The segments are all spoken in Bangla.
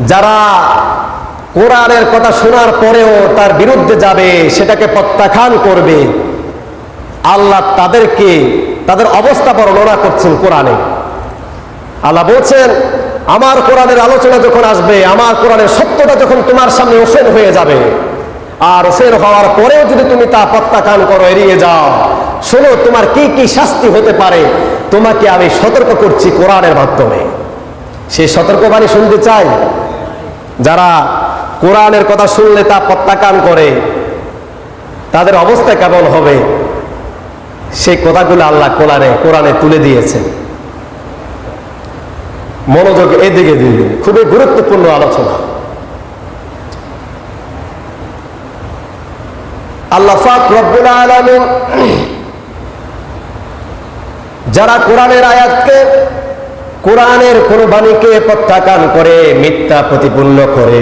যারা কোরআনের কথা শোনার পরেও তার বিরুদ্ধে যাবে, সেটাকে প্রত্যাখ্যান করবে, আল্লাহ তাদেরকে, তাদের অবস্থা বর্ণনা করছেন কোরআনে। আল্লাহ বলছেন, আমার কোরআনের আলোচনা যখন আসবে, আমার কোরআনের সত্যটা যখন তোমার সামনে ওফেন হয়ে যাবে, আর ওফেন হওয়ার পরেও যদি তুমি তা প্রত্যাখ্যান করো, এড়িয়ে যাও, শোনো তোমার কি কি শাস্তি হতে পারে, তোমাকে আমি সতর্ক করছি কোরআনের মাধ্যমে। সেই সতর্কবাণী শুনতে চাই যারা কোরআনের কথা শুনলে তা প্রত্যাখ্যান করে, তাদের অবস্থা কেমন হবে? সেই কথাগুলো আল্লাহ কোরআনে কোরআনে তুলে দিয়েছেন মনোযোগ এদিকে দিবে খুবই গুরুত্বপূর্ণ আলোচনা। আল্লাহ রব্বুল আলামিন যারা কোরআনের আয়াতকে কোরআনের কোন বাণীকে প্রত্যাখ্যান করে, মিথ্যা প্রতিপূর্ণ করে।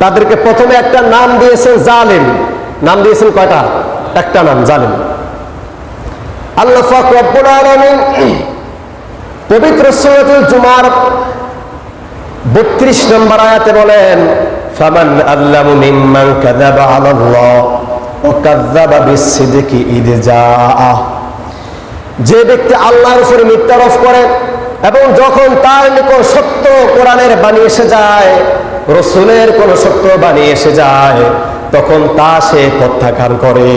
তাদেরকে প্রথমে একটা নাম দিয়েছেন জালিম। নাম দিয়েছেন কয়টা? একটা নাম, জালিম। আল্লাহ ফাক রব্বুল পবিত্র সৈয়দুল জুমার বত্রিশ নম্বর আয়াতে বলেন, ফামান আল্লামু মিম্মান কাযাবা আলাল্লাহ ওয়া কাযাবা বিসসিদকি ইদ জাআ যে ব্যক্তি আল্লাহর উপরে মিথ্যারোপ করে এবং যখন তার নিকট সত্য কোরআনের বাণী এসে যায়, রসুলের কোন সত্য বাণী এসে যায়, তখন তা সে প্রত্যাখ্যান করে।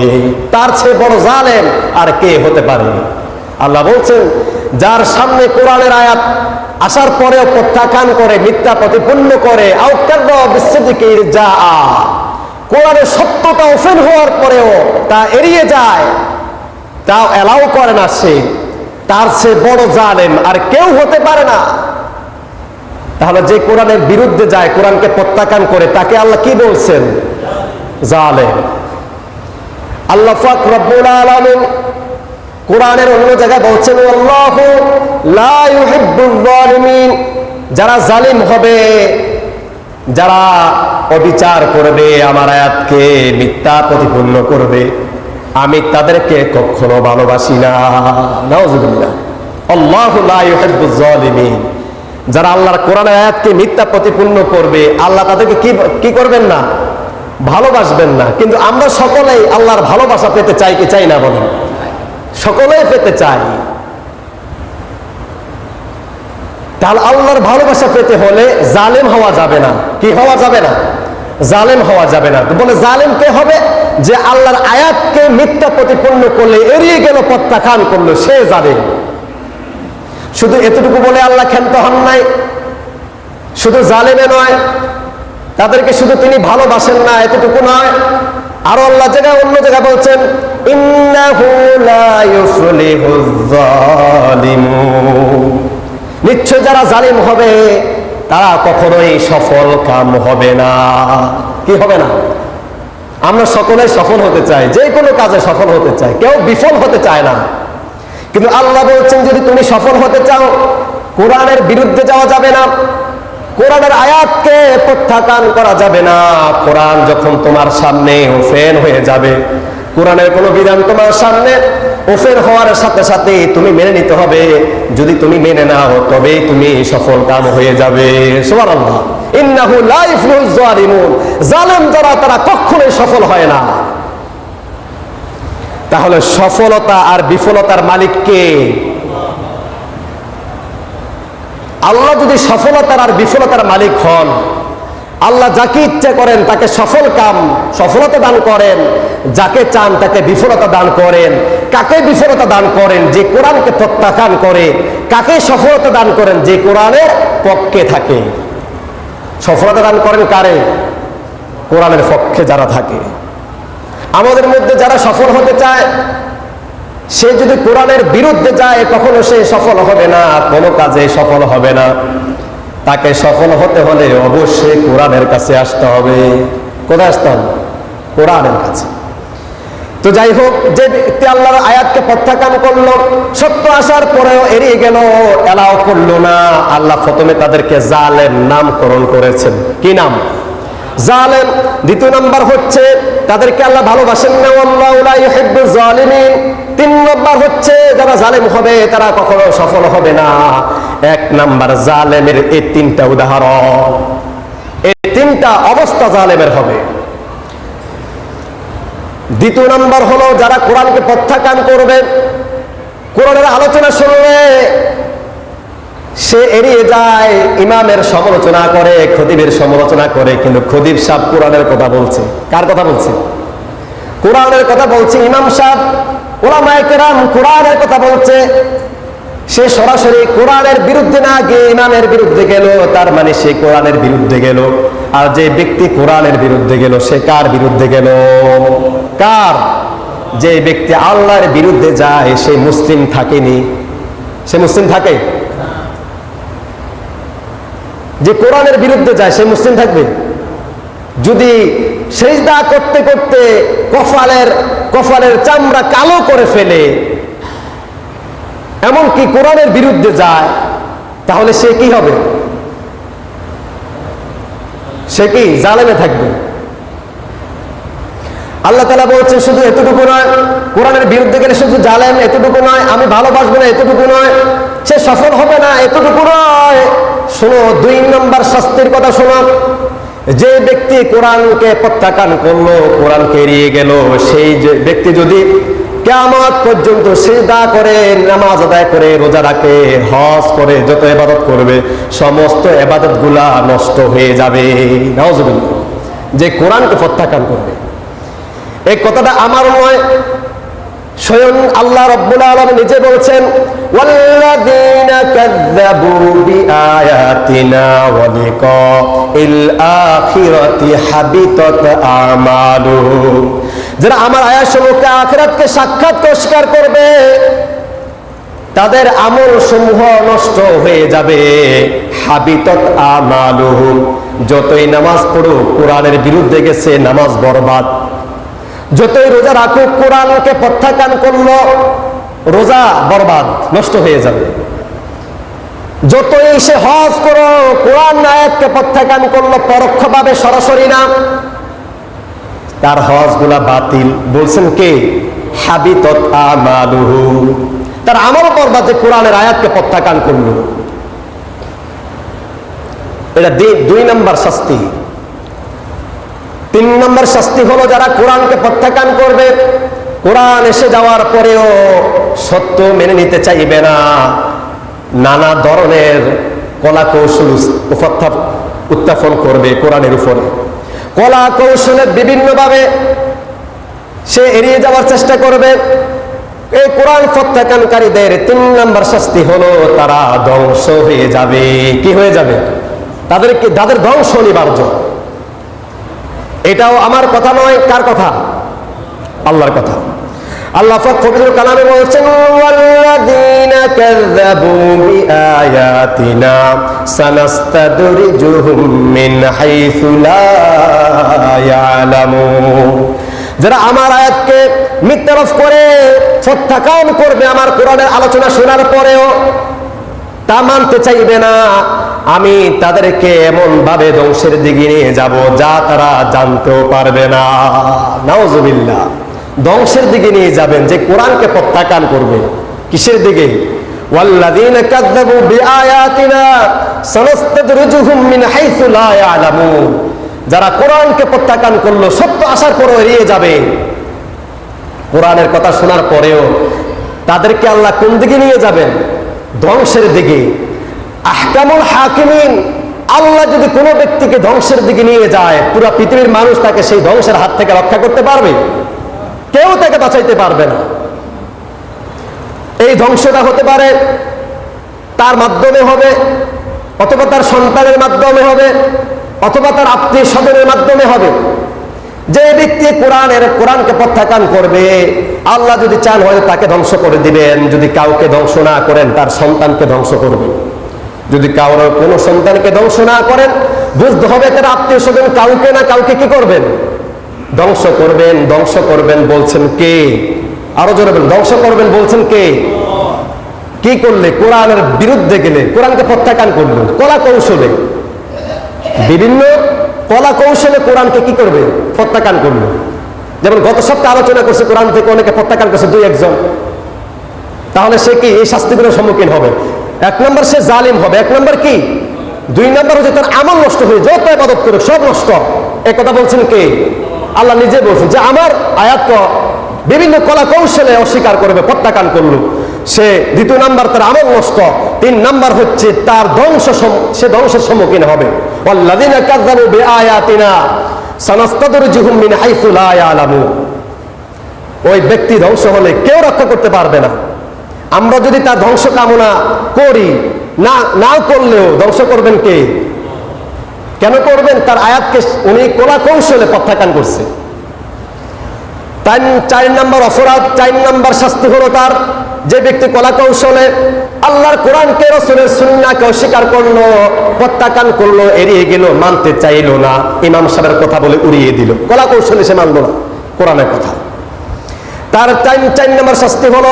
তার চেয়ে বড় জালেম আর কে হতে পারে? আল্লাহ বলছেন, যার সামনে কোরআনের আয়াত আসার পরেও প্রত্যাখ্যান করে, মিথ্যা প্রতিপন্ন করে যা কোরআনের সত্যতা ওফেন হওয়ার পরেও তা এড়িয়ে যায়। তাও এলাও করে না সে। তার সে বড় জালেম আর কেউ হতে পারে না। তাহলে যে কোরআনের বিরুদ্ধে যায়, কোরআনকে প্রত্যাখ্যান করে, তাকে আল্লাহ কি বলছেন? জালেম। আল্লাহ ফাক রব্বুল আলামিন কোরআনের অন্য জায়গায় বলছেন, আল্লাহু লা ইউহিব্বুল জালিমিন যারা জালিম হবে, যারা অবিচার করবে, আমার আয়াতকে মিথ্যা প্রতিপূর্ণ করবে। আমি তাদেরকে কখনো ভালোবাসি না। যারা আল্লাহর কোরআনের আয়াতকে মিথ্যা প্রতিপূর্ণ করবে, আল্লাহ তাদেরকে কি কি করবেন না? ভালোবাসবেন না। কিন্তু আমরা সকলেই আল্লাহর ভালোবাসা পেতে চাই কি চাই না বলেন? সকলেই পেতে চাই। তাহলে আল্লাহর ভালোবাসা পেতে হলে জালেম হওয়া যাবে না। কি হওয়া যাবে না? জালেম হওয়া যাবে না। তো বলে, জালেম কে হবে? যে আল্লাহর আয়াতকে মিথ্যা প্রতিপন্ন করলে, এড়িয়ে গেল, প্রত্যাখ্যান করল, সে জালেম। শুধু এতটুকু বলে আল্লাহ ক্ষান্ত হন নাই। শুধু জালেমে নয়, তাদেরকে শুধু তিনি ভালোবাসেন না, এতটুকু নয়। আরও আল্লাহ জায়গায় অন্য জায়গায় বলছেন নিশ্চয় যারা জালিম হবে তারা কখনোই সফল কাম হবে না। কি হবে না? আমরা সকলে সফল হতে চাই, যে কোনো কাজে সফল হতে চাই, কেউ বিফল হতে চায় না। কিন্তু আল্লাহ বলছেন, যদি তুমি সফল হতে চাও, কোরআনের বিরুদ্ধে যাওয়া যাবে না, কোরআনের আয়াতকে প্রত্যাখ্যান করা যাবে না। কোরআন যখন তোমার সামনে ওফেন হয়ে যাবে কোরআনের কোনো বিধান তোমার সামনে ওফেন হওয়ার সাথে সাথে তুমি মেনে নিতে হবে। যদি তুমি মেনে নাও, তবেই তুমি সফল কাম হয়ে যাবে। জালেম যারা, তারা কখনোই সফল হয় না। তাহলে সফলতা আর বিফলতার মালিক কে? আল্লাহ যদি সফলতার আর বিফলতার মালিক হন আল্লাহ যাকে ইচ্ছা করেন তাকে সফল কাম, সফলতা দান করেন। যাকে চান তাকে বিফলতা দান করেন। কাকে বিফলতা দান করেন, যে কোরআনকে প্রত্যাখ্যান করে। কাকে সফলতা দান করেন, যে কোরআনের পক্ষে থাকে। সফলতা দান করেন কারে? কোরআনের পক্ষে যারা থাকে। আমাদের মধ্যে যারা সফল হতে চায়, সে যদি কোরআনের বিরুদ্ধে যায়, কখনো সে সফল হবে না, কোনো কাজে সফল হবে না। তাকে সফল হতে হলে অবশ্যই কোরআনের কাছে আসতে হবে। কোথায় আসতে হবে? কোরআনের কাছে। তো যাই হোক, যে ব্যক্তি আল্লাহর আয়াতকে প্রত্যাখ্যান করল, সত্য আসার পরেও এড়িয়ে গেল, এলাও করল না। আল্লাহ প্রথমে তাদেরকে জালেম নামকরণ করেছেন। কি নাম? জালেম। দ্বিতীয় নাম্বার হচ্ছে, তাদেরকে আল্লাহ ভালোবাসেন না তিন নম্বর হচ্ছে, যারা জালেম হবে, তারা কখনো সফল হবে না। এক নাম্বার জালেমের এই তিনটা উদাহরণ। এই তিনটা অবস্থা জালেমের হবে। দ্বিতীয় নাম্বার হলো যারা কোরআনকে প্রত্যাখ্যান করবে, কোরআনের আলোচনা শুনবে, সে এড়িয়ে যায়, ইমামের সমালোচনা করে খদিবের সমালোচনা করে, কিন্তু খদিব সাহ কোরআনের কথা বলছে। কার কথা বলছে? কোরআনের কথা বলছে ইমাম সাহ ওলামায়ে কেরাম কোরআনের কথা বলছে। সে সরাসরি কোরআনের বিরুদ্ধে না গিয়ে ইমামের বিরুদ্ধে গেল, তার মানে সে কোরআনের বিরুদ্ধে গেল। আর যে ব্যক্তি কোরআনের বিরুদ্ধে গেল, সে কার বিরুদ্ধে গেল? কার? যে ব্যক্তি আল্লাহর বিরুদ্ধে যায়, সে মুসলিম থাকেনি। সে মুসলিম থাকে? যে কোরআনের বিরুদ্ধে যায়, সে মুসলিম থাকবে? যদি সেজদা করতে করতে কফালের কফালের চামড়া কালো করে ফেলে এমনকি কোরআনের বিরুদ্ধে যায়, তাহলে সে কি হবে? সে কি জালেমে থাকবে? আল্লাহ তালা বলছে, শুধু এতটুকু নয়, কোরআনের বিরুদ্ধে গেলে শুধু জালেম এতটুকু নয়, আমি ভালোবাসবো না এতটুকু নয়, সে সফল হবে না এতটুকু নয়। শোনো, দুই নম্বর শাস্তির কথা শোনো। যে ব্যক্তি কোরআনকে প্রত্যাখ্যান করল, কোরআনকে এড়িয়ে গেল, সেই ব্যক্তি যদি কেমন পর্যন্ত সেজদা করে নামাজ আদায় করে রোজা রাখে হজ করে যত এবাদত করবে সমস্ত এবাদত গুলা নষ্ট হয়ে যাবে নওয়াজবিল্লাহ যে কোরআনকে প্রত্যাখ্যান করবে এই কথাটা আমার নয় স্বয়ং আল্লাহ রব্বুল আলম নিজে বলছেন والذين كذبوا بآياتنا ولقاء الآخرة حبطت أعمالهم যারা আমার আয়াসমূহকে আখিরাতকে সাক্ষাৎ অস্বীকার করবে, তাদের আমল সমূহ নষ্ট হয়ে যাবে। আমালুহুম, যতই নামাজ পড়ুক, কোরআনের বিরুদ্ধে গেছে, নামাজ বরবাদ। যতই রোজা রাখুক, কোরআনকে প্রত্যাখ্যান করল, রোজা বরবাদ, নষ্ট হয়ে যাবে। যতই সে হজ করো, কোরআন নায়ককে প্রত্যাখ্যান করল, পরোক্ষভাবে সরাসরি না। তার হজগুলা বাতিল। বলছেন কে? হাবিতত তার আমল বরবাদ যে কোরআনের আয়াতকে প্রত্যাখ্যান করল। এটা দুই নম্বর শাস্তি। তিন নম্বর শাস্তি হলো যারা কোরআনকে প্রত্যাখ্যান করবে, কোরআন এসে যাওয়ার পরেও সত্য মেনে নিতে চাইবে না। নানা ধরনের কলা কৌশল উত্থাপন করবে কোরআনের উপরে। কলা কৌশলে বিভিন্নভাবে সে এড়িয়ে যাওয়ার চেষ্টা করবে। এই কোরআন প্রত্যাখ্যানকারীদের তিন নম্বর শাস্তি হলো, তারা ধ্বংস হয়ে যাবে। কি হয়ে যাবে? তাদের কি তাদের ধ্বংস অনিবার্য এটাও আমার কথা নয়, কার কথা? আল্লাহর কথা। আল্লাহ পাক পবিত্র কালামে বলছেন, ওয়াল্লাযীনা কাযযাবু বিআয়াতিনা সানাস্তাদরিজুহুম মিন হাইসু লা ইয়ালামুন। যারা আমার আয়াতকে মিথ্যারোপ করে প্রত্যাখ্যান করবে আমার কোরআনের আলোচনা শোনার পরেও, তা মানতে চাইবে না। আমি তাদেরকে এমন ভাবে ধ্বংসের দিকে নিয়ে যাব যা তারা জানতেও পারবে না। নাওজবিল্লা ধ্বংসের দিকে নিয়ে যাবেন, যে কোরআনকে প্রত্যাখ্যান করবে। কিসের দিকে? যারা কোরআনকে প্রত্যাখ্যান করল, সত্য আসার পরও এড়িয়ে যাবে। কোরআনের কথা শোনার পরেও তাদেরকে আল্লাহ কোন দিকে নিয়ে যাবেন? ধ্বংসের দিকে। আহকামুল হাকিমিন, আল্লাহ যদি কোনো ব্যক্তিকে ধ্বংসের দিকে নিয়ে যায়, পুরো পৃথিবীর মানুষ তাকে সেই ধ্বংসের হাত থেকে রক্ষা করতে পারবে? কেউ তাকে বাঁচাইতে পারবে না। এই ধ্বংসটা হতে পারে তার মাধ্যমে হবে, অথবা তার সন্তানের মাধ্যমে হবে, অথবা তার আত্মীয় স্বজনের মাধ্যমে হবে। যে ব্যক্তি কোরআনের, কোরআনকে প্রত্যাখ্যান করবে, আল্লাহ যদি চান হয়তো তাকে ধ্বংস করে দিবেন। যদি কাউকে ধ্বংস না করেন, তার সন্তানকে ধ্বংস করবেন। যদি কারোর কোনো সন্তানকে ধ্বংস না করেন, বুঝতে হবে তার আত্মীয় স্বজন কাউকে না কাউকে কি করবেন? ধ্বংস করবেন ধ্বংস করবেন বলছেন কে? আরও জোরে ধ্বংস করবেন বলছেন কে? কি করলে? কোরআনের বিরুদ্ধে গেলে, কোরআনকে প্রত্যাখ্যান করল, কলা কৌশলে। বিভিন্ন কলা কৌশলে কোরআনকে কি করবে? প্রত্যাখ্যান করল। যেমন গত সপ্তাহে আলোচনা করছে কোরআন থেকে অনেকে প্রত্যাখ্যান করছে দুই, একজন। তাহলে সে কি এই শাস্তিগুলোর সম্মুখীন হবে? এক নম্বর সে জালিম হবে। এক নম্বর কি? দুই নম্বর হচ্ছে তার আমল নষ্ট হয়ে, যত ইবাদত করে সব নষ্ট। এ কথা বলছেন কে? আল্লাহ নিজে বলছেন যে আমার আয়াত বিভিন্ন কলা কৌশলে অস্বীকার করবে, প্রত্যাখ্যান করল। সে দ্বিতীয় নাম্বার তার আমল নষ্ট, তিন নাম্বার হচ্ছে তার ধ্বংস সে ধ্বংসের সম্মুখীন হবে। ওই ব্যক্তি ধ্বংস হলে কেউ রক্ষা করতে পারবে না। আমরা যদি তার ধ্বংস কামনা করি, না না করলেও ধ্বংস করবেন কে? কেন করবেন? তার আয়াতকে উনি কোলা কৌশলে প্রত্যাখ্যান করছে। চার নম্বর অপরাধ, চার নম্বর শাস্তি হলো তার যে ব্যক্তি কলা কৌশলে আল্লাহর কোরআনকে রসুলের সুন্নাকে অস্বীকার করল, প্রত্যাখ্যান করল, এড়িয়ে গেল, মানতে চাইলো না, ইমাম সাহেবের কথা বলে উড়িয়ে দিল। কলা কৌশলে সে মানলো না, কোরআনের কথা। তার চার চার নম্বর শাস্তি হলো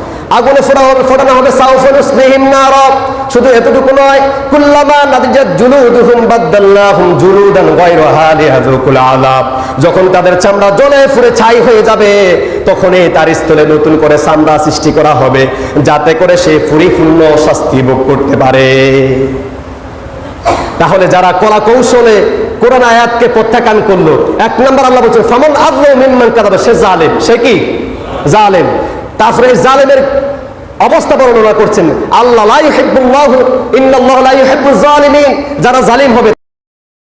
আগুনে ফোড়া হবে শুধু এতটুকু নয় যখন তাদের চামড়া জ্বলে ফুরে ছাই হয়ে যাবে, তখনই তার স্থলে নতুন করে চামড়া সৃষ্টি করা হবে, যাতে করে সে পরিপূর্ণ শাস্তি ভোগ করতে পারে। তাহলে যারা কলা কৌশলে কোরআন আয়াতকে প্রত্যাখ্যান করল, এক নম্বর আল্লাহ বলছেন, ফামান আদলু মিম্মান কাযাবা সে জালেম, সে কি? জালেম। তারপরে জালেমের অবস্থা বর্ণনা করছেন। আল্লাহ যারা জালিম হবে